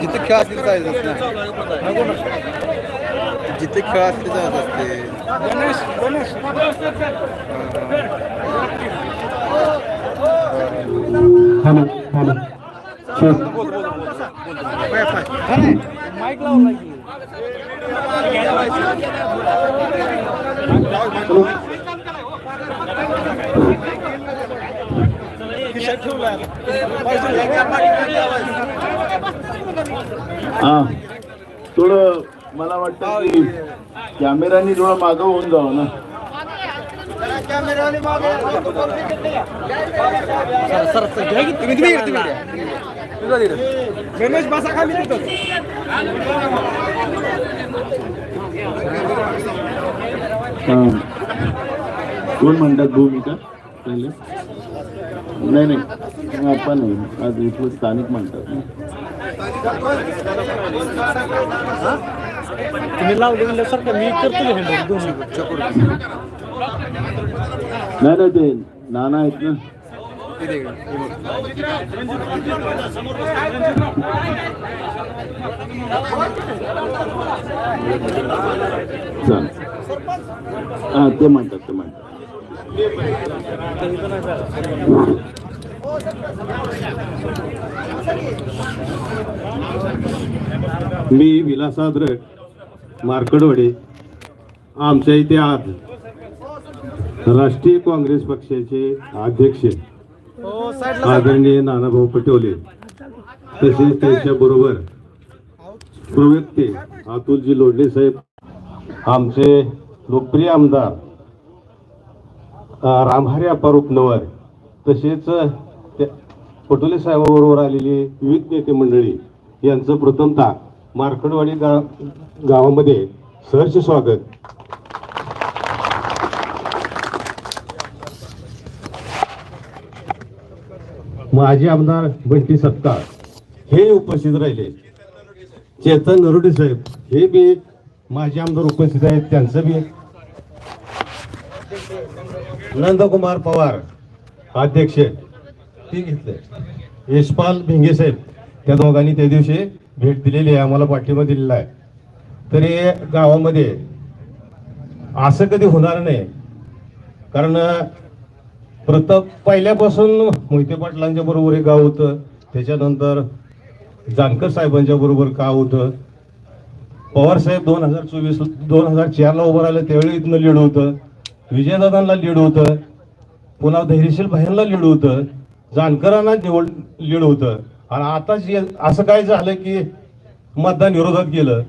जिथे खेळ असतील जायचं असते. जिथे खेळ असतील जायचं असते. थांबा थांबा शोध हा. थोडं मला वाटतं की कॅमेरानी थोडं मागं होऊन जावं ना. खाली कोण म्हणतात भूमिका? पहिले? नाही. नाही आपण नाही. आज इथलं स्थानिक म्हणतात ना. तुम्ही लावले म्हणल्यासारखं मी करतो हँडल दोन्ही नाही नाही ते नाना आहेत ना? चालेल ते म्हणतात ते म्हणतात. मी विलासाद्रक मार्कडवाडे आमच्या इथे आज राष्ट्रीय काँग्रेस पक्षाचे अध्यक्ष आदरणीय नानाभाऊ पटोले तसेच त्यांच्या बरोबर प्रवक्ते अतुलजी लोडले साहेब आमचे लोकप्रिय आमदार अ, रामहरी नवर तसेच पटोले साहेबाबरोबर आलेली विविध नेते मंडळी यांचं प्रथमतः मार्कडवाडी गा गावामध्ये सहर्ष स्वागत. माजी आमदार बंटी सत्तार हे उपस्थित राहिले. चेतन नरोडे साहेब हे बी माजी आमदार उपस्थित आहेत त्यांचं बी. नंदकुमार पवार अध्यक्ष. ते घेतलंय. यशपाल भिंगे साहेब त्या दोघांनी त्या दिवशी भेट दिलेली आहे आम्हाला पाठिंबा दिलेला आहे. तरी गावामध्ये असं कधी होणार नाही. कारण प्रताप पहिल्यापासून मोहिते पाटलांच्या बरोबर एक गाव होतं. त्याच्यानंतर जानकर साहेबांच्या बरोबर का होतं. पवार साहेब दोन हजार चोवीस दोन हजार चारला उभं राहिलं त्यावेळी इथनं लीड होतं. विजयदादांना लीड होतं. पुन्हा धैर्यशील भाईंना लीड होतं. जानकरांना निवड लीड होतं. आणि आता जे असं काय झालं की मतदान विरोधात गेलं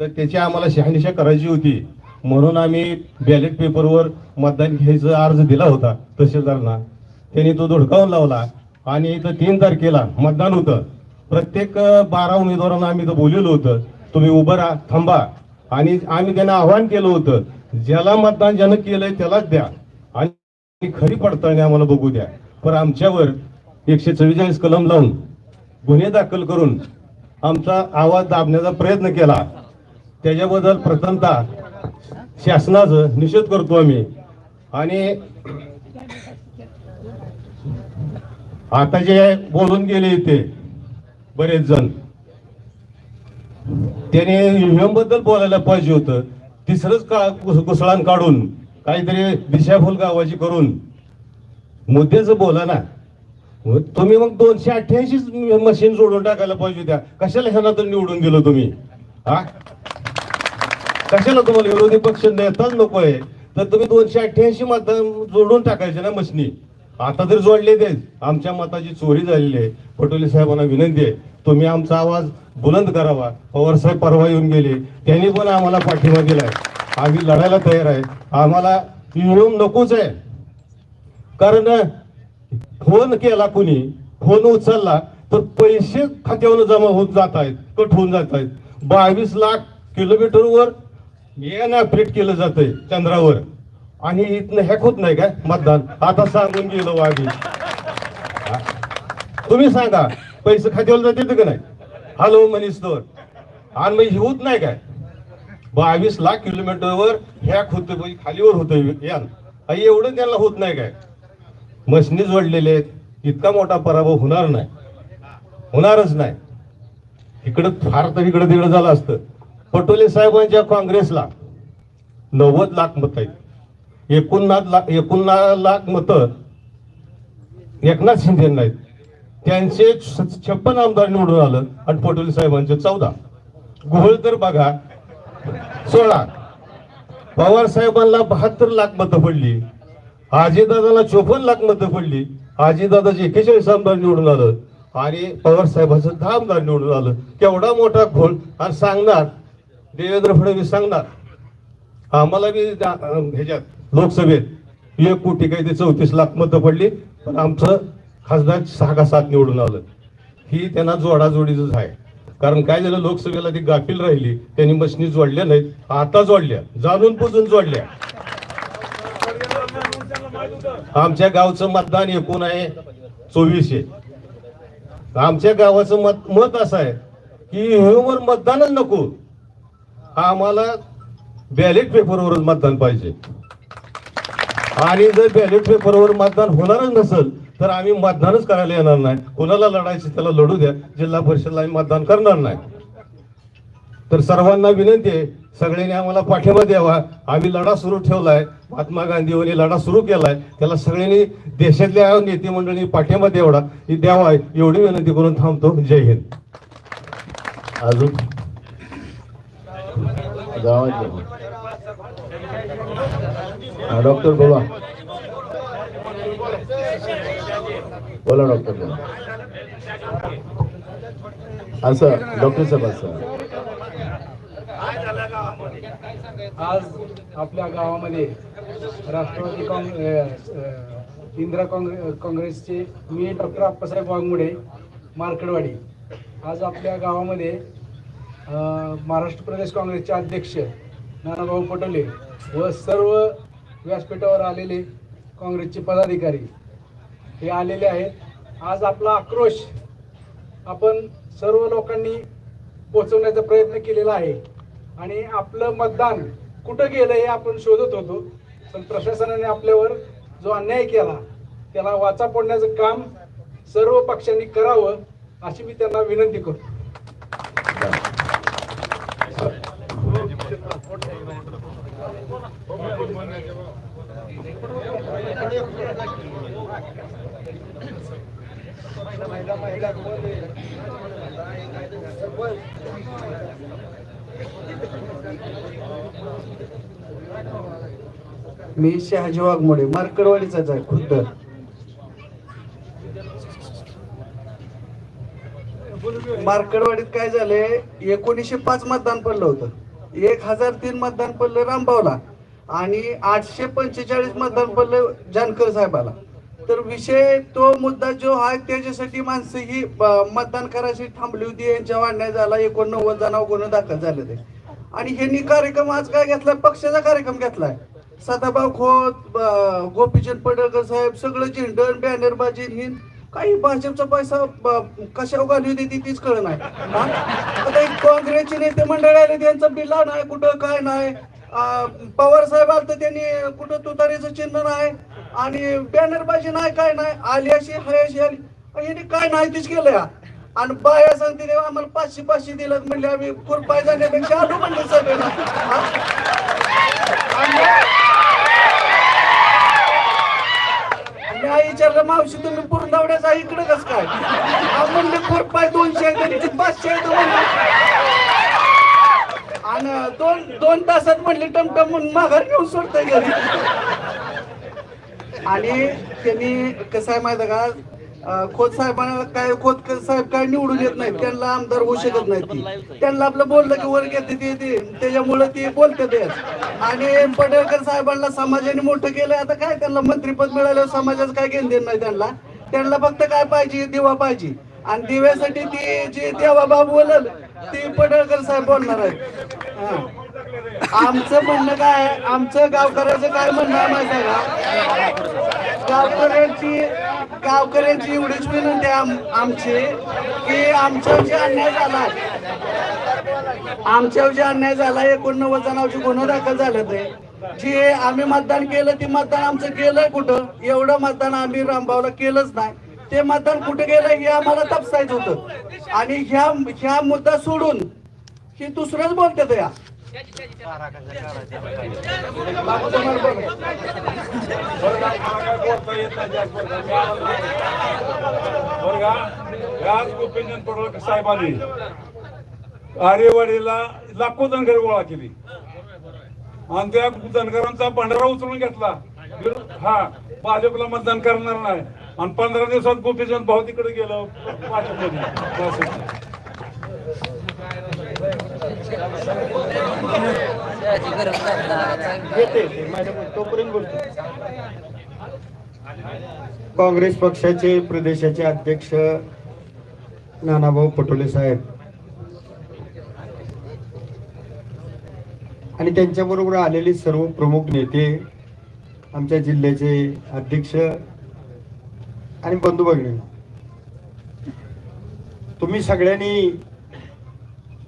तर त्याची आम्हाला शहानिशा करायची होती. म्हणून आम्ही बॅलेट पेपरवर मतदान घ्यायचा अर्ज दिला होता तहसीलदारांना. त्यांनी तो धुडकावून लावला. आणि इथं तीन तारखेला मतदान होतं. प्रत्येक बारा उमेदवारांना आम्ही इथं बोललेलो होतं. तुम्ही उभं राहा थांबा. आणि आम्ही त्यांना आव्हान केलं होतं ज्याला मतदान ज्यानं केलंय त्यालाच द्या. आणि खरी पडताळणी आम्हाला बघू द्या. पर आमच्यावर एकशे चव्वेचाळीस कलम लावून गुन्हे दाखल करून आमचा आवाज दाबण्याचा प्रयत्न केला. त्याच्याबद्दल प्रथमतः शासनाचं निषेध करतो आम्ही. आणि आता जे बोलून गेले इथे बरेच जण त्याने ईव्हीएमबद्दल बोलायला पाहिजे होतं. तिसरंच का घुस- काढून काहीतरी दिशाभूल गावाची करून मुद्द्याचं बोला ना. मग तुम्ही मग दोनशे अठ्ठ्याऐंशी मशीन जोडून टाकायला पाहिजे होत्या. कशाला ह्यांना तर निवडून दिलं तुम्ही? हा? कशाला तुम्हाला विरोधी पक्ष नेताच नको आहे तर तुम्ही दोनशे अठ्ठ्याऐंशी मत जोडून टाकायचे ना मशनी आता तर जोडले ते. आमच्या मताची चोरी झालेली आहे. पटोले साहेबांना विनंती आहे. तुम्ही आमचा आवाज बुलंद करावा. पवार साहेब परवा येऊन गेले. त्यांनी पण आम्हाला पाठिंबा दिलाय. आम्ही लढायला तयार आहे. आम्हाला ईव्हीएम नकोच आहे. कारण फोन केला कुणी फोन उचलला तर पैसे खात्यावर जमा होत जात आहेत कट होऊन जात आहेत बावीस लाख किलोमीटरवर येणं अपडेट केलं जातंय चंद्रावर. आणि इथनं हॅक होत नाही काय? मतदान. आता सांगून गेलो आम्ही तुम्ही सांगा पैसे खात्यावर जाते का नाही? हॅलो मनीष तर आणि मग हे होत नाही काय? बावीस लाख किलोमीटरवर हॅक होतं खालीवर होतं यान. एवढं त्यांना होत नाही काय? मशनी जोडलेले आहेत. इतका मोठा पराभव होणार नाही. होणारच नाही. इकडं फार तर इकडं तिकडं झालं असतं. पटोले साहेबांच्या काँग्रेसला नव्वद लाख मत आहेत. एकोणनाथ लाख एकोणना लाख मतं एकनाथ शिंदे नाहीत त्यांचे छप्पन आमदार निवडून आलं आणि पटोले साहेबांचे चौदा. घोळ तर बघा सोळा. पवार साहेबांना बहात्तर लाख मतं पडली. आजीदादाला चोपन्न लाख मतं पडली. आजीदादाचे एकेचाळीस आमदार निवडून आलं. आणि पवार साहेबांचं दहा आमदार निवडून आलं. केवढा मोठा घोळ आणि सांगणार देवेंद्र फडणवीस सांगणार. आम्हाला बी ह्याच्यात लोकसभेत एक कोटी काही ते चौतीस लाख मतं पडली. पण आमचं खासदार सहा का सात निवडून आलं. ही त्यांना जोडाजोडीच आहे. कारण काय झालं? लोकसभेला ती गाफील राहिली. त्यांनी मशनी जोडल्या नाहीत. आता जोडल्या. जाणून बुजून जोडल्या. आमच्या गावचं मतदान एकूण आहे चोवीसशे. आमच्या गावाचं मत मत असं आहे की ईव्हीएमवर मतदानच नको. आम्हाला बॅलेट पेपरवरच मतदान पाहिजे. आणि जर बॅलेट पेपरवर मतदान होणारच नसेल तर आम्ही मतदानच करायला येणार नाही. कोणाला लढायचं त्याला लढू द्या. जिल्हा परिषदला आम्ही मतदान करणार नाही. तर सर्वांना विनंती आहे सगळ्यांनी आम्हाला पाठिंबा द्यावा. आम्ही लढा सुरू ठेवलाय. महात्मा गांधींनी लढा सुरू केलाय. त्याला सगळ्यांनी देशातल्या नेते मंडळी पाठिंबा द्यावा. द्यावा एवढी विनंती करून थांबतो. जय हिंद. अजून? डॉक्टर बोला. बोला डॉक्टर बोला. असं डॉक्टर साहेब असं. आज आपल्या गावामध्ये राष्ट्रवादी काँग्रेस इंदिरा काँग्रे काँग्रेसचे मी डॉक्टर अप्पासाहेब वाघमुडे मार्कडवाडी आज आपल्या गावामध्ये महाराष्ट्र प्रदेश काँग्रेसचे अध्यक्ष नानाभाऊ पटोले व सर्व व्यासपीठावर आलेले काँग्रेसचे पदाधिकारी हे आलेले आहेत. आज आपला आक्रोश आपण सर्व लोकांनी पोचवण्याचा प्रयत्न केलेला आहे. आणि आपलं मतदान कुठं गेलं हे आपण शोधत होतो. पण प्रशासनाने आपल्यावर जो अन्याय केला त्याला वाचा फोडण्याचं काम सर्व पक्षांनी करावं अशी मी त्यांना विनंती करतो. हो. मी शहाजी वाघमोडे मार्कडवाडीचाच आहे खुद्द. मार्कडवाडीत काय झालंय? एकोणीसशे पाच मतदान पडलं होतं. एक हजार तीन मतदान पडलं रामभाऊला आणि आठशे पंचेचाळीस मतदान पडलं जानकर साहेबाला. तर विषय तो मुद्दा जो आहे त्याच्यासाठी माणसं ही मतदान करायची थांबली होती. यांच्या वाढण्या झाला. एकोणनव्वद जणांवर गुन्हे दाखल झाले ते आणि ह्यांनी कार्यक्रम आज काय घेतलाय पक्षाचा कार्यक्रम घेतलाय. सदाभाऊ खोत गोपीचंद पडळकर साहेब सगळं झेंडण बॅनरबाजी हिंद काही भाजपचा पैसा कशावर घालू देते तीच कळ नाही. आता एक काँग्रेसचे नेते मंडळ आले त्यांचं बिला नाही कुठं काय नाही. पवार साहेब आलं तर त्यांनी कुठं तुतारीचं चिन्ह नाही. आणि बॅनरबाजी नाही काय नाही. आली अशी हयाशी आली यांनी काय नाही तीच केलं या. आणि बाया सांगते तेव्हा आम्हाला पाचशे पाचशे दिलं. म्हणले आम्ही कुरपाय जाण्यापेक्षा आलो म्हणलं सगळ्यांना आई विचारलं मावशी तुम्ही पूर्ण इकडे कस काय? म्हणले कुरपाय दोनशे आहे पाचशे आहे म्हणले आणि दोन दोन तासात म्हणले टमटम म्हणून माघार घेऊन सोडतय घरी. आणि त्यांनी कसं आहे माहिती का? खोत साहेबांना काय खोत साहेब काय निवडून येत नाहीत त्यांना आमदार होऊ शकत नाहीत त्यांना आपलं बोललं की वर घेते ते ते त्याच्यामुळे ते बोलते ते आणि पडळकर साहेबांना समाजाने मोठं केलंय. आता काय त्यांना मंत्रीपद मिळालं समाजाचं काय घेणं देणं नाही त्यांना? त्यांना फक्त काय पाहिजे दिवा पाहिजे. आणि दिव्यासाठी ती जी देवा बाब बोलल ती पडळकर साहेब बोलणार आहेत. आमचं म्हणणं काय आमचं गावकऱ्याचं काय म्हणणं आहे माहिती आहे का? गावकऱ्यांची गावकऱ्यांची एवढीच विनंती आहे आम- आमची की आमच्यावर जे अन्याय झाला आमच्यावर जे अन्याय झाला एकोणनव्वद जणांची गुन्हा दाखल झाले ते जे आम्ही मतदान केलं ते मतदान आमचं केलंय कुठं? एवढं मतदान आम्ही रामभावला केलंच नाही. ते मतदान कुठे गेलं हे आम्हाला तपसायचं होतं. आणि ह्या ह्या मुद्दा सोडून ही दुसरंच बोलतात या. बाबू का आज गोपीचंद पडवळकर साहेबांनी आरेवाडीला लाखो धनगर गोळा केली. आणि त्या धनगरांचा भंडारा उचलून घेतला. हा भाजपला मतदान करणार नाही. आणि पंधरा दिवसात गोपीचंद भाऊ तिकडे गेलो. भाजपमध्ये. काँग्रेस पक्षाचे प्रदेशाचे अध्यक्ष नानाभाऊ पटोले साहेब. आणि त्यांच्याबरोबर आलेले सर्व प्रमुख नेते आमच्या जिल्ह्याचे अध्यक्ष आणि बंधू भगिनी. तुम्ही सगळ्यांनी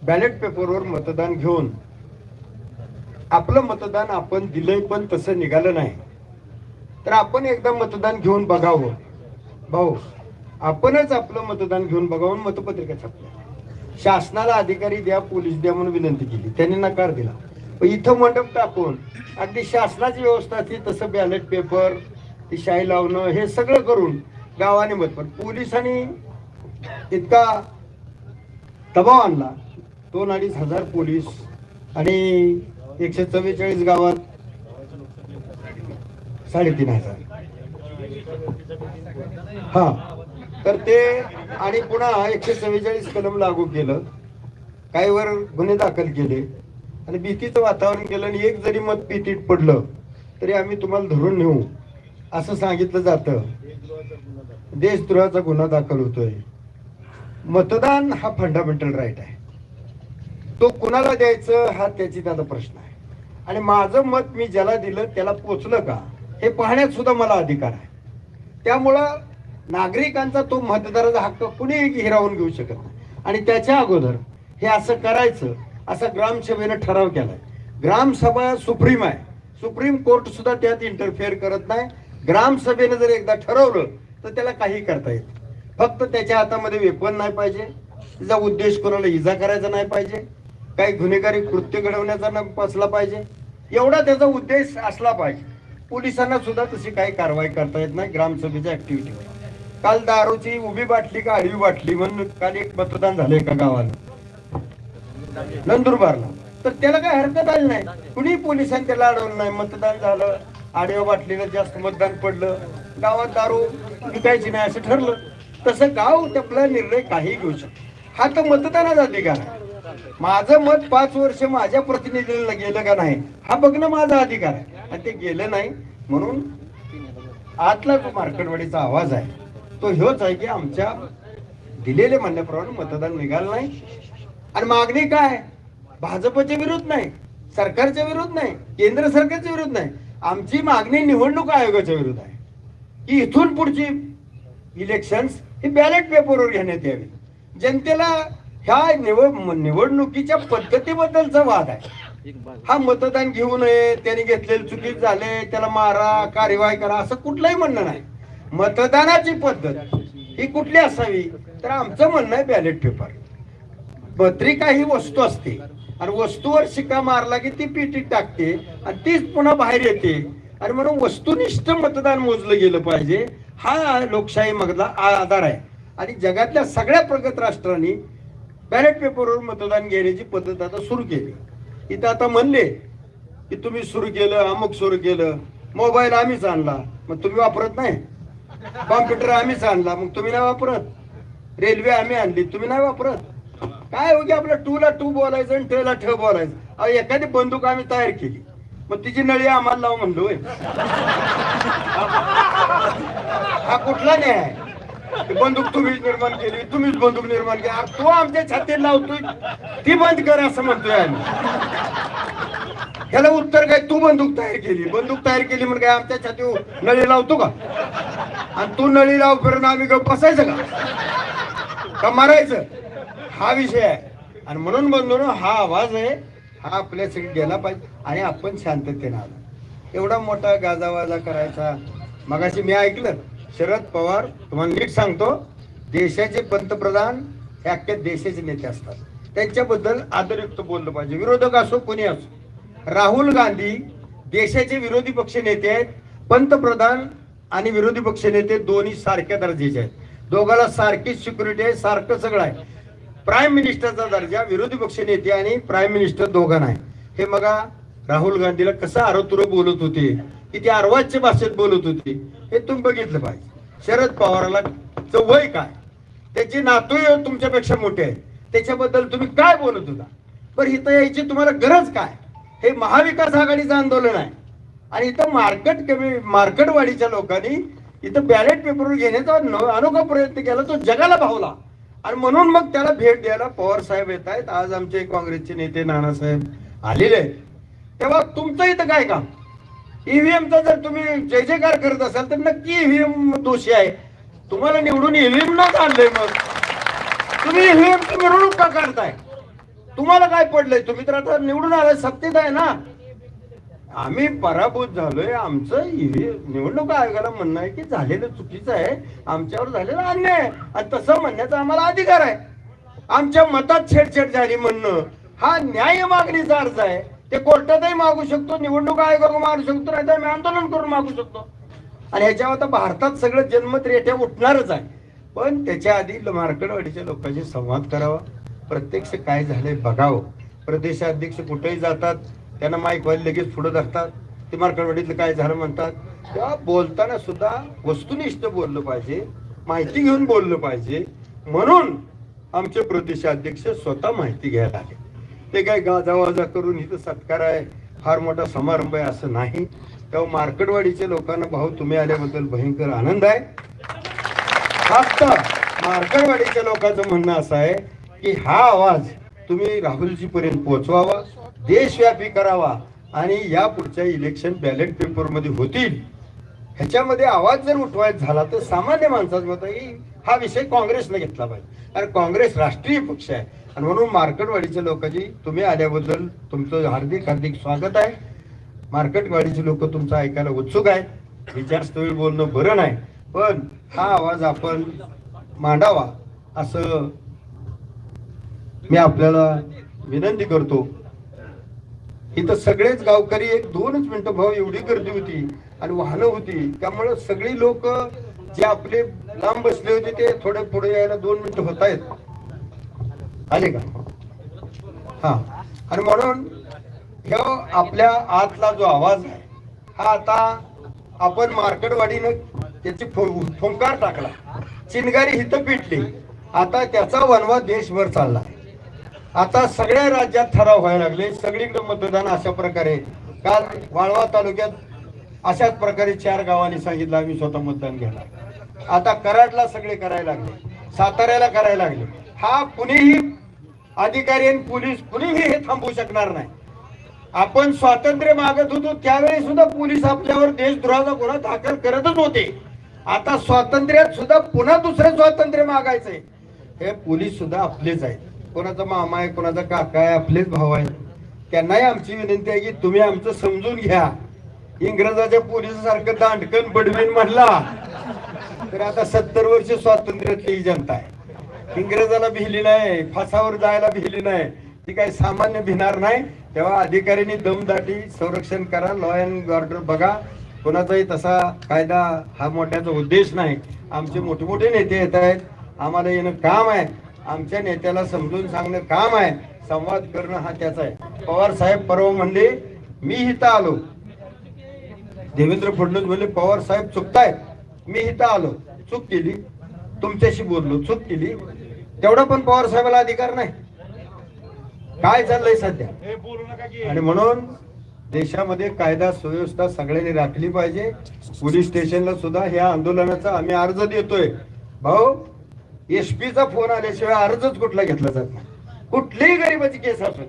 बॅलेट पेपरवर मतदान घेऊन आपलं मतदान आपण दिलंय पण तसं निघालं नाही. तर आपण एकदा मतदान घेऊन बघावं. भाऊ आपणच आपलं मतदान घेऊन बघावं मतपत्रिका छापल्या. शासनाला अधिकारी द्या पोलीस द्या म्हणून विनंती केली. त्यांनी नकार दिला. पण इथं मंडप टाकून अगदी शासनाची व्यवस्था ती तसं बॅलेट पेपर ती शाई लावणं हे सगळं करून गावाने मत पण पोलिसांनी इतका दबाव आणला. दोन अडीच हजार पोलीस आणि एकशे चव्वेचाळीस गावात साडेतीन हजार. हा. तर ते आणि पुन्हा एकशे चव्वेचाळीस कलम लागू केलं. काही वर गुन्हे दाखल केले. आणि भीतीचं वातावरण केलं आणि एक जरी मत भीतीत पडलं तरी आम्ही तुम्हाला धरून नेऊ असं सांगितलं जातं. देशद्रोहाचा गुन्हा दाखल होतोय. मतदान हा फंडामेंटल राईट आहे. तो कुणाला द्यायचं हा त्याची त्याचा प्रश्न आहे. आणि माझं मत मी ज्याला दिलं त्याला पोचलं का हे पाहण्यात सुद्धा मला अधिकार आहे. त्यामुळं नागरिकांचा तो मतदाराचा हक्क कुणीही हिरावून घेऊ शकत नाही. आणि त्याच्या अगोदर हे असं करायचं असा ग्रामसभेनं ठराव केलाय. ग्रामसभा सुप्रीम आहे. सुप्रीम कोर्ट सुद्धा त्यात इंटरफेअर करत नाही. ग्रामसभेनं जर एकदा ठरवलं तर त्याला काही करता येत फक्त त्याच्या हातामध्ये वेपन नाही पाहिजे. तिचा उद्देश कोणाला इजा करायचा नाही पाहिजे. काही गुन्हेगारी कृत्य घडवण्याचा न असला पाहिजे. एवढा त्याचा उद्देश असला पाहिजे. पोलिसांना सुद्धा तशी काही कारवाई करता येत नाही. ग्रामसभेच्या ऍक्टिव्हिटीवर काल दारूची उभी बाटली का आडवी बाटली म्हणून काल एक मतदान झालं एका गावाला. नंदुरबारला. तर त्याला काही हरकत आली नाही. कुणी पोलिसांनी त्याला अडवलं नाही. मतदान झालं. आडव्या बाटलीला जास्त मतदान पडलं. गावात दारू विकायची नाही असं ठरलं. तसं गाव त्यापला निर्णय काही घेऊ शकतो. हा तर मतदानाचा अधिकार आहे. माझं मत पाच वर्ष माझ्या प्रतिनिधीला गेलं का नाही हा बघणं माझा अधिकार आहे. आणि ते गेलं नाही म्हणून आतला जो मार्केटवाडीचा आवाज आहे तो ह्योच आहे की आमच्या दिलेले म्हणण्याप्रमाणे मतदान निघालं नाही. आणि मागणी काय भाजपच्या विरुद्ध नाही सरकारच्या विरुद्ध नाही केंद्र सरकारच्या विरुद्ध नाही. आमची मागणी निवडणूक आयोगाच्या विरुद्ध आहे. की इथून पुढची इलेक्शन्स ही बॅलेट पेपरवर घेण्यात यावी. जनतेला ह्या निवड निवडणुकीच्या पद्धतीबद्दलचा वाद आहे. हा मतदान घेऊ नये त्याने घेतलेले चुकीत झाले त्याला मारा कार्यवाही करा असं कुठलंही म्हणणं नाही. मतदानाची पद्धत ही कुठली असावी तर आमचं म्हणणं आहे बॅलेट पेपर पत्रिका ही वस्तू असते आणि वस्तूवर शिक्का मारला की ती पिटीत टाकते आणि तीच पुन्हा बाहेर येते. आणि म्हणून वस्तुनिष्ठ मतदान मोजलं गेलं पाहिजे हा लोकशाही मधला आधार आहे. आणि जगातल्या सगळ्या प्रगत राष्ट्रांनी बॅलेट पेपरवर मतदान घेण्याची पद्धत आता सुरू केली. इथं आता म्हणले की तुम्ही सुरू केलं अमुक सुरू केलं मोबाईल आम्हीच आणला मग तुम्ही वापरत नाही. कॉम्प्युटर आम्हीच आणला मग तुम्ही नाही वापरत. रेल्वे आम्ही आणली तुम्ही नाही वापरत. काय हो की आपलं टू ला टू बोलायचं आणि ठ ला ठ बोलायचं? अहो एखादी बंदूक आम्ही तयार केली. मग तिची नळी आम्हाला लाव म्हणलो हा कुठला न्याय? आहे? ती बंदूक तुम्हीच निर्माण केली तुम्हीच बंदूक निर्माण केली. तो तू आमच्या छातीत लावतोय. ती बंद कर असं म्हणतोय आम्ही. ह्याला उत्तर काय? तू बंदूक तयार केली. बंदूक तयार केली म्हणजे काय? आमच्या छातीवर नळी लावतो का? आणि तू नळी लाव फिरून आम्ही गप बसायचं का? का मारायचं? हा विषय आहे. आणि म्हणून बंधून हा आवाज आहे हा आपल्यासाठी गेला पाहिजे आणि आपण शांततेने आलो. एवढा मोठा गाजावाजा करायचा. मगाशी मी ऐकलं शरद पवार तुम्हाला नीट सांगतो देशाचे पंतप्रधान हे अख्ख्या देशाचे नेते असतात. त्यांच्याबद्दल आदरयुक्त बोललं पाहिजे. विरोधक असो कोणी असो. राहुल गांधी देशाचे विरोधी पक्ष नेते आहेत पंतप्रधान आणि विरोधी पक्ष नेते दोन्ही सारख्या दर्जाचे आहेत. दोघाला सारखीच सिक्युरिटी आहे सारखं सगळं आहे. प्राईम मिनिस्टरचा दर्जा विरोधी पक्ष नेते आणि प्राईम मिनिस्टर दोघांना आहे. हे बघा राहुल गांधीला कसं आरोतुर बोलत होते. ती अर्वाच्य भाषेत बोलत होती. हे तुम्ही बघितलं पाहिजे. शरद पवाराला चं वय काय? त्याची नातू तुमच्यापेक्षा मोठे आहे त्याच्याबद्दल तुम्ही काय बोलत होता? पण इथं यायची तुम्हाला गरज काय? हे महाविकास आघाडीचं आंदोलन आहे. आणि इथं मार्केट कमी मार्केटवाडीच्या लोकांनी इथं बॅलेट पेपर घेण्याचा अनोखा प्रयत्न केला. तो जगाला भावला. आणि म्हणून मग त्याला भेट द्यायला पवार साहेब येत आहेत. आज आमचे काँग्रेसचे नेते नानासाहेब आलेले आहेत. तेव्हा तुमचं इथं काय काम? ईव्हीएमचा जर तुम्ही जय जयकार करत असाल तर नक्की ईव्हीएम दोषी आहे. तुम्हाला निवडून ईव्हीएम न आणलंय मग. तुम्ही ईव्हीएम मिरवणूक का काढताय? तुम्हाला काय पडलंय? तुम्ही तर आता निवडून आलाय सत्तेत आहे ना. आम्ही पराभूत झालोय. आमचं निवडणूक आयोगाला म्हणणं आहे की झालेलं चुकीचं आहे. आमच्यावर झालेला अन्याय आहे. आणि तसं म्हणण्याचा आम्हाला अधिकार आहे. आमच्या मतात छेडछाड झाली म्हणणं. हा न्याय मागणीचा अर्ज आहे. ते कोर्टातही मागू शकतो निवडणूक आयोगाला मागू शकतो नाही तर आम्ही आंदोलन करून मागू शकतो. आणि ह्याच्यावर आता भारतात सगळं जन्मत रेट्या उठणारच आहे. पण त्याच्या आधी मार्कडवाडीच्या लोकांशी संवाद करावा. प्रत्यक्ष काय झालंय बघावं. प्रदेशाध्यक्ष कुठेही जातात त्यांना माईक लगेच पुढे धरतात. ते मार्कडवाडीतलं काय झालं म्हणतात. तेव्हा बोलताना सुद्धा वस्तुनिष्ठ बोललं पाहिजे माहिती घेऊन बोललं पाहिजे. म्हणून आमचे प्रदेशाध्यक्ष स्वतः माहिती घ्यायला आले. ते काय गाजावाजा करून इथं सत्कार आहे फार मोठा समारंभ आहे असं नाही. तेव्हा मार्केटवाडीच्या लोकांना भाऊ तुम्ही आल्याबद्दल भयंकर आनंद आहे. फक्त मार्केटवाडीच्या लोकांचं म्हणणं असं आहे की हा आवाज तुम्ही राहुलजी पर्यंत पोहोचवावा देशव्यापी करावा आणि या पुढच्या इलेक्शन बॅलेट पेपरमध्ये होतील. ह्याच्यामध्ये आवाज जर उठवायचा झाला तर सामान्य माणसाचं मत हा विषय काँग्रेसने घेतला पाहिजे. कारण काँग्रेस राष्ट्रीय पक्ष आहे. आणि म्हणून मार्केटवाडीच्या लोकांची तुम्ही आल्याबद्दल तुमचं हार्दिक हार्दिक स्वागत आहे. मार्केटवाडीचे लोक तुमचं ऐकायला उत्सुक आहेत. विचारस्थळी बोलणं बरं नाही. पण हा आवाज आपण मांडावा असं मी आपल्याला विनंती करतो. इथं सगळेच गावकरी एक दोनच मिनिटं भाऊ एवढी गर्दी होती आणि वाहनं होती. त्यामुळे सगळी लोक जे आपले लांब बसले होते ते थोडे पुढे यायला दोन मिनिटं होत आहेत आले का? हा. आणि म्हणून ह्या आपल्या आतला जो आवाज आहे हा आता आपण मार्केटवाडीनं त्याची फोंकार टाकला. चिनगारी हिथं पिटली. आता त्याचा वनवा देशभर चालला. आता सगळ्या राज्यात ठराव व्हायला लागले. सगळीकडे मतदान अशा प्रकारे. काल वाळवा तालुक्यात अशाच प्रकारे चार गावांनी सांगितलं आम्ही स्वतः मतदान घेणार. आता कराडला सगळे करायला लागले. साताऱ्याला करायला लागले. हा कुणीही अधिकारी आणि पोलीस कुणीही हे थांबवू शकणार नाही. आपण स्वातंत्र्य मागत होतो त्यावेळी सुद्धा पोलीस आपल्यावर देशद्रोहाचा गुन्हा दाखल करतच होते. आता स्वातंत्र्यात सुद्धा पुन्हा दुसरं स्वातंत्र्य मागायचंय. हे पोलीस सुद्धा आपलेच आहेत. कोणाचा मामा आहे कोणाचा काका आहे आपलेच भाऊ आहे त्यांनाही आमची विनंती आहे की तुम्ही आमचं समजून घ्या. इंग्रजाच्या पोलिसासारखं दांडकन बडवीन म्हणला. तर आता सत्तर वर्ष स्वातंत्र्यातली ही जनता आहे. इंग्रजाला भिली नाही फासावर जायला भिली नाही ती काही सामान्य भिणार नाही. तेव्हा अधिकाऱ्यांनी दमदाटी संरक्षण करा लॉ अँड ऑर्डर बघा. कोणाचाही तसा कायदा हा मोठ्याचा उद्देश नाही. आमचे मोठे मोठे नेते येत आहेत. आम्हाला येणं काम आहे. आमच्या नेत्याला समजून सांगणं काम आहे. संवाद करणं हा त्याचा आहे. पवार साहेब परवा म्हणले मी इथं आलो. देवेंद्र फडणवीस म्हणले पवार साहेब चुकताय. मी इथं आलो. चूक केली. तुमच्याशी बोललो. चूक केली. तेवढा पण पवार साहेबाला अधिकार नाही. काय चाललंय सध्या? आणि म्हणून देशामध्ये कायदा सुव्यवस्था सगळ्यांनी राखली पाहिजे. पोलीस स्टेशनला सुद्धा ह्या आंदोलनाचा आम्ही अर्ज देतोय. भाऊ एसपीचा फोन आल्याशिवाय अर्जच कुठला घेतला जात नाही. कुठलीही गरीबाची केस असू.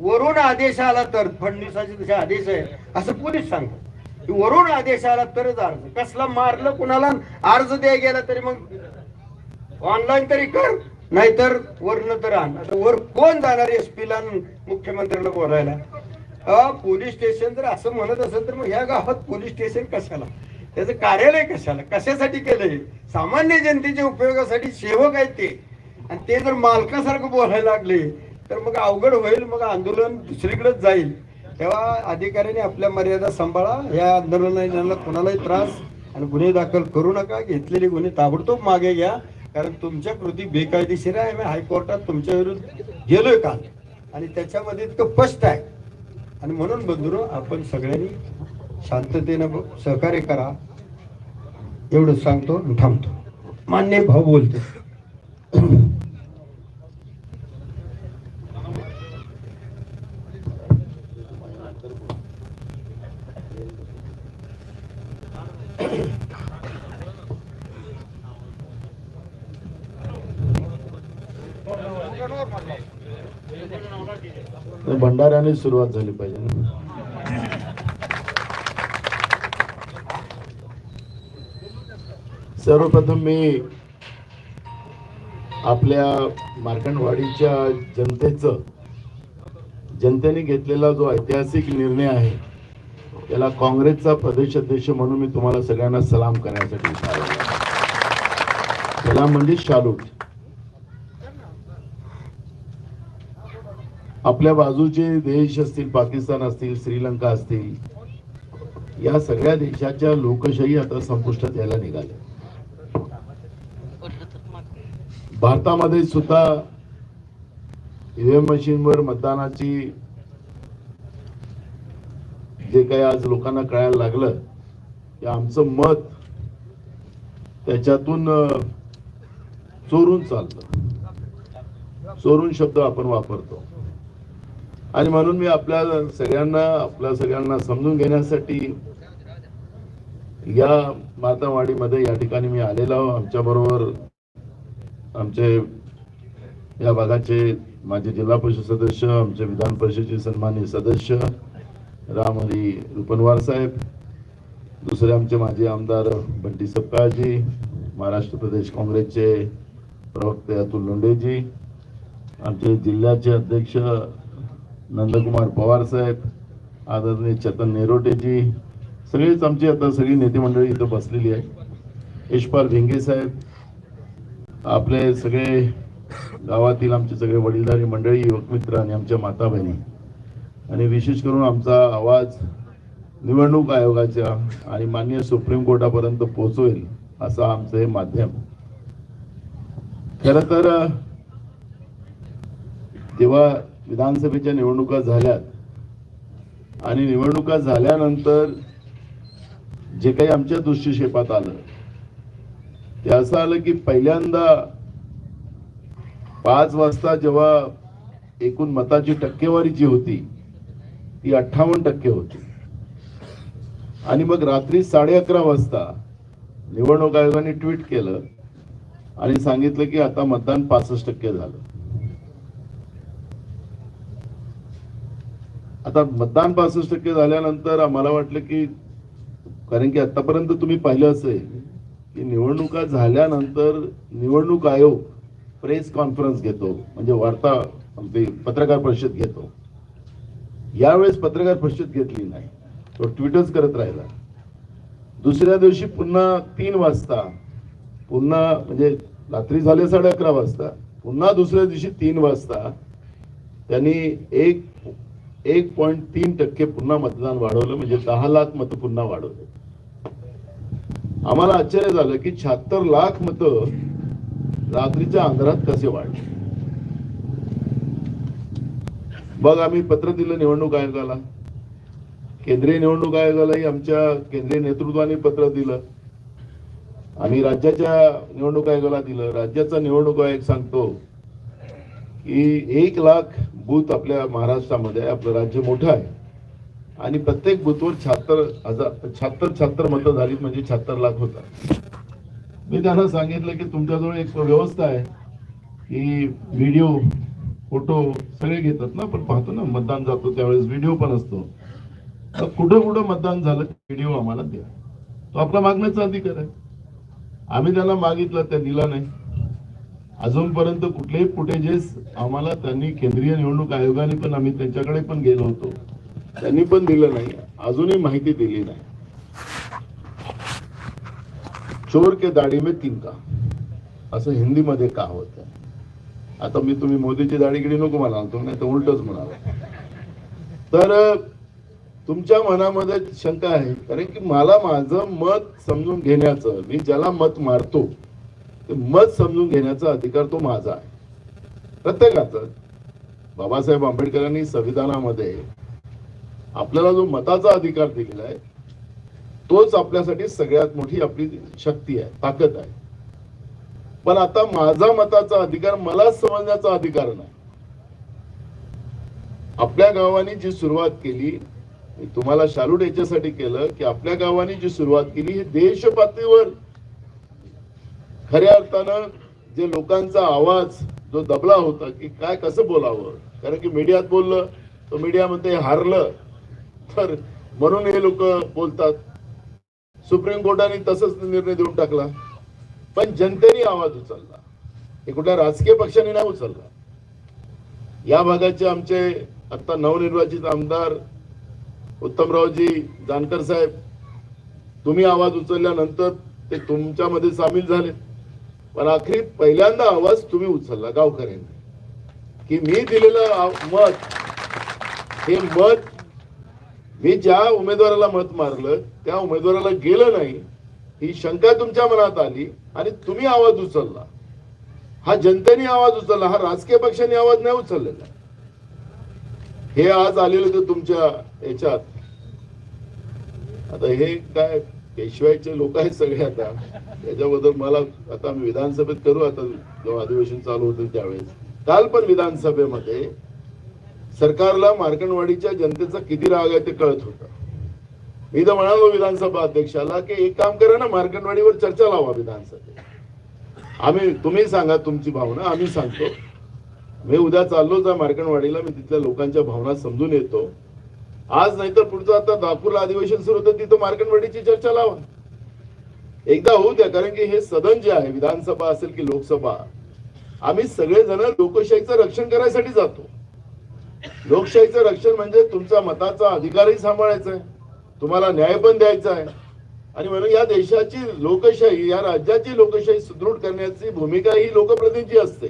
वरून आदेश आला तर फडणवीसाचे जसे आदेश आहे असं पोलीस सांगतात. वरून आदेश आला तरच अर्ज. कसला मारलं कुणाला अर्ज द्याय गेला तरी मग ऑनलाईन तरी कर. नाहीतर वरनं तर आण. आता वर कोण जाणार एस पीला मुख्यमंत्र्याला बोलायला? पोलीस स्टेशन जर असं म्हणत असेल तर मग ह्या गावात पोलीस स्टेशन कशाला? त्याचं कार्यालय कशाला? कशासाठी केलंय? सामान्य जनतेच्या उपयोगासाठी सेवक आहेत ते. आणि ते जर मालकासारखं बोलायला लागले तर मग अवघड होईल मग आंदोलन दुसरीकडेच जाईल. तेव्हा अधिकाऱ्यांनी आपल्या मर्यादा सांभाळा. या आंदोलनाला कोणालाही त्रास आणि गुन्हे दाखल करू नका. घेतलेले गुन्हे ताबडतोब मागे घ्या. कारण तुमच्या कृती बेकायदेशीर आहे मी हायकोर्टात तुमच्या विरुद्ध गेलोय काल. आणि त्याच्यामध्ये इतकं स्पष्ट आहे. आणि म्हणून बंधुरो आपण सगळ्यांनी शांततेनं सहकार्य करा. एवढं सांगतो थांबतो. मान्य भाऊ बोलतो तर सुरुवात झाली पाहिजे सर्वप्रथम मी आपल्या मार्कंडवाडीच्या जनतेचं जनतेने घेतलेला जो ऐतिहासिक निर्णय आहे त्याला काँग्रेसचा प्रदेश अध्यक्ष म्हणून मी तुम्हाला सगळ्यांना सलाम करण्यासाठी इथं सलाम म्हणजे शालूट. आपल्या बाजूचे देश असतील पाकिस्तान असतील श्रीलंका असतील या सगळ्या देशाच्या लोकशाही आता संपुष्टात यायला निघाल्या. भारतामध्ये सुद्धा ईव्हीएम मशीनवर मतदानाची जे काही आज लोकांना कळायला लागलं की आमचं मत त्याच्यातून चोरून चालतं. चोरून शब्द आपण वापरतो. आणि म्हणून मी आपल्या सगळ्यांना आपल्या सगळ्यांना समजून घेण्यासाठी या मातावाडीमध्ये या ठिकाणी मी आलेलो आहो. आमच्या बरोबर आमचे या भागाचे माझे जिल्हा परिषद सदस्य आमचे विधान परिषदेचे सन्मानित सदस्य रामहरी रुपनवार साहेब दुसरे आमचे माजी आमदार बंटी सपकाळजी महाराष्ट्र प्रदेश काँग्रेसचे प्रवक्ते अतुल लोंडेजी आमचे जिल्ह्याचे अध्यक्ष नंदकुमार पवार साहेब आदरणीय चेतन नेरोटेजी सगळीच आमची आता सगळी नेते मंडळी इथं बसलेली आहे यशपाल भिंगे साहेब आपले सगळे गावातील आमचे सगळे वडीलधारी मंडळी युवक मित्र आणि आमच्या माता बहिणी आणि विशेष करून आमचा आवाज निवडणूक आयोगाच्या आणि माननीय सुप्रीम कोर्टापर्यंत पोहोचवेल असं आमचं हे माध्यम. खरं तर जेव्हा विधानसभेच्या निवडणुका झाल्यात. आणि निवडणुका झाल्यानंतर जे काही आमच्या दृष्टिक्षेपात आलं ते असं आलं की पहिल्यांदा पाच वाजता जेव्हा एकूण मताची टक्केवारी जी होती ती अठ्ठावन्न टक्के होती. आणि मग रात्री साडे अकरा वाजता निवडणूक आयोगाने ट्विट केलं आणि सांगितलं की आता मतदान पासष्ट टक्के झालं. आता मतदान पासष्ट टक्के झाल्यानंतर आम्हाला वाटलं की कारण की आतापर्यंत तुम्ही पाहिलं असेल की निवडणुका झाल्यानंतर निवडणूक आयोग प्रेस कॉन्फरन्स घेतो म्हणजे वार्ता पत्रकार परिषद घेतो. यावेळेस पत्रकार परिषद घेतली नाही तो ट्विटच करत राहिला. दुसऱ्या दिवशी पुन्हा तीन वाजता पुन्हा म्हणजे रात्री झाले साडे अकरा वाजता पुन्हा दुसऱ्या दिवशी तीन वाजता त्यांनी एक एक पॉईंट तीन टक्के पुन्हा मतदान वाढवलं म्हणजे दहा लाख मतं पुन्हा वाढवले. आम्हाला आश्चर्य झालं की शहात्तर लाख मतं रात्रीच्या अंधारात कसे वाढले? मग आम्ही पत्र दिलं निवडणूक आयोगाला. केंद्रीय निवडणूक आयोगालाही आमच्या केंद्रीय नेतृत्वाने पत्र दिलं. आम्ही राज्याच्या निवडणूक आयोगाला दिलं. राज्याचा निवडणूक आयोग सांगतो की एक लाख बूथ आपल्या महाराष्ट्रामध्ये आपलं राज्य मोठं आहे. आणि प्रत्येक बूथवर शहात्तर हजार शहात्तर शहात्तर मतं झाली म्हणजे शहात्तर लाख होता मी त्यांना सांगितलं की तुमच्याजवळ एक व्यवस्था आहे की व्हिडिओ फोटो सगळे घेतात ना पण पाहतो ना मतदान जातो त्यावेळेस व्हिडिओ पण असतो. तर कुठं कुठं मतदान झालं व्हिडिओ आम्हाला द्या. तो आपला मागण्याचा अधिकार आहे. आम्ही त्यांना मागितलं त्या दिला नाही. अजूनपर्यंत कुठलेही फुटेजेस आम्हाला त्यांनी केंद्रीय निवडणूक आयोगाने पण आम्ही त्यांच्याकडे पण गेलो होतो. त्यांनी पण दिलं नाही. अजूनही माहिती दिली नाही. चोर के दाढी में तिनका असं हिंदीमध्ये का होत? आता मी तुम्ही मोदीची दाढी नको म्हणाल तुम्ही नाही तर उलटच म्हणाल. तर तुमच्या मनामध्ये शंका आहे कारण की मला माझं मत समजून घेण्याचं मी ज्याला मत मारतो ते मत समजून घेण्याचा अधिकार तो माझा आहे. प्रत्येकाचा. बाबासाहेब आंबेडकरांनी संविधानामध्ये आपल्याला जो मताचा अधिकार दिलेला आहे तोच आपल्यासाठी सगळ्यात मोठी आपली शक्ती आहे ताकद आहे. पण आता माझा मताचा अधिकार मला समजण्याचा अधिकार नाही. आपल्या गावाने जी सुरुवात केली तुम्हाला शालूट याच्यासाठी केलं की आपल्या गावाने जी सुरुवात केली हे देश पातळीवर खऱ्या अर्थानं जे लोकांचा आवाज जो दबला होता की काय कसं बोलावं? कारण की मीडियात बोललं तर मीडियामध्ये हारलं तर म्हणून हे लोक बोलतात. सुप्रीम कोर्टाने तसंच निर्णय देऊन टाकला. पण जनतेने आवाज उचलला. हे कुठल्या राजकीय पक्षाने नाही उचलला. या भागाचे आमचे आता नवनिर्वाचित आमदार उत्तमरावजी जानकर साहेब तुम्ही आवाज उचलल्यानंतर ते तुमच्यामध्ये सामील झाले पण अखेरीत पहिल्यांदा आवाज तुम्ही उचलला गावकऱ्यांनी. की मी दिलेलं मत हे मत मी ज्या उमेदवाराला मत मारलं त्या उमेदवाराला गेलं नाही ही शंका तुमच्या मनात आली आणि तुम्ही आवाज उचलला. हा जनतेने आवाज उचलला हा राजकीय पक्षाने आवाज नाही उचललेला. हे आज आलेलं तर तुमच्या याच्यात. आता हे काय पेशवाईचे लोक आहेत सगळे आता. त्याच्याबद्दल मला आता मी विधानसभेत करू आता जेव्हा अधिवेशन चालू होतं त्यावेळेस. काल पण विधानसभेमध्ये सरकारला मार्कंडवाडीच्या जनतेचा किती राग आहे ते कळत होत. मी तर म्हणालो विधानसभा अध्यक्षाला की एक काम करा ना मार्कंडवाडीवर चर्चा लावा विधानसभेत. आम्ही तुम्ही सांगा तुमची भावना आम्ही सांगतो. मी उद्या चाललोच आहे मार्कंडवाडीला मी तिथल्या लोकांच्या भावना समजून येतो. आज नाहीतर पुढचं आता नागपूरला अधिवेशन सुरू होतं तिथं मार्कंडवाडीची चर्चा लावा. एकदा होऊ द्या कारण की हे सदन जे आहे विधानसभा असेल की लोकसभा आम्ही सगळेजण लोकशाहीचं रक्षण करायसाठी जातो. लोकशाहीचं रक्षण म्हणजे तुमचा मताचा अधिकारही सांभाळायचा आहे तुम्हाला न्याय पण द्यायचा आहे. आणि म्हणून या देशाची लोकशाही या राज्याची लोकशाही सुदृढ करण्याची भूमिका ही लोकप्रतिनिधीची असते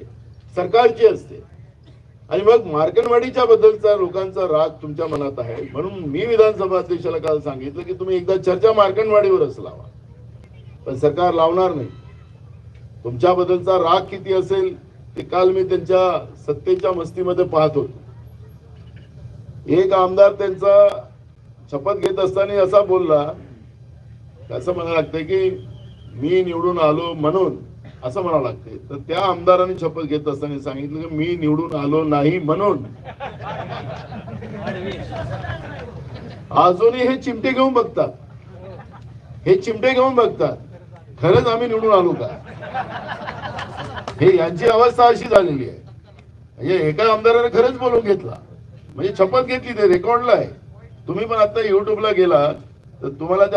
सरकारची असते. आणि मग मार्कनवाडीच्या बद्दलचा लोकांचा राग तुमच्या मनात आहे. म्हणून मी विधानसभा अध्यक्षाला काल सांगितलं की तुम्ही एकदा चर्चा मार्कनवाडीवरच लावा पण सरकार लावणार नाही. तुमच्याबद्दलचा राग किती असेल ते काल मी त्यांच्या सत्तेच्या मस्तीमध्ये पाहत होतो. एक आमदार त्यांचा शपथ घेत असताना असा बोलला असं म्हणायला लागतंय की मी निवडून आलो म्हणून असं म्हणावं लागते तर त्या आमदाराने शपथ घेत असताना सांगितलं की मी निवडून आलो नाही म्हणून. अजूनही हे चिमटे घेऊन बघतात. हे चिमटे घेऊन बघतात. खरंच आम्ही निवडून आलो का? हे यांची अवस्था अशी झालेली आहे. म्हणजे एका आमदाराने खरंच बोलून घेतला. म्हणजे शपथ घेतली ते रेकॉर्डला आहे. तुम्ही पण आता युट्यूबला गेला तर तुम्हाला त्या